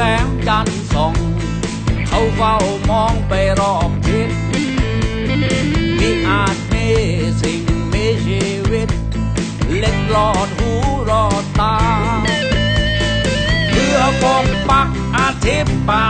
จันทร์ส่อง เขาเฝ้ามองไปรอบทิศมิอาจมีสิ่งมีชีวิต เล็ดรอดหูรอดตาเพื่อปกปักอาทิตย์ปา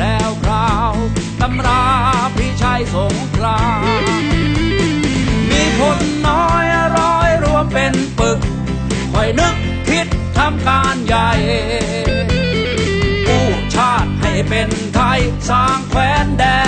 แพรวคราวตำราพิชัยสงครามมีคนน้อยร้อยรวมเป็นปึกคอยนึกคิดทำการใหญ่กู้ชาติให้เป็นไทยสร้างแคว้นแดน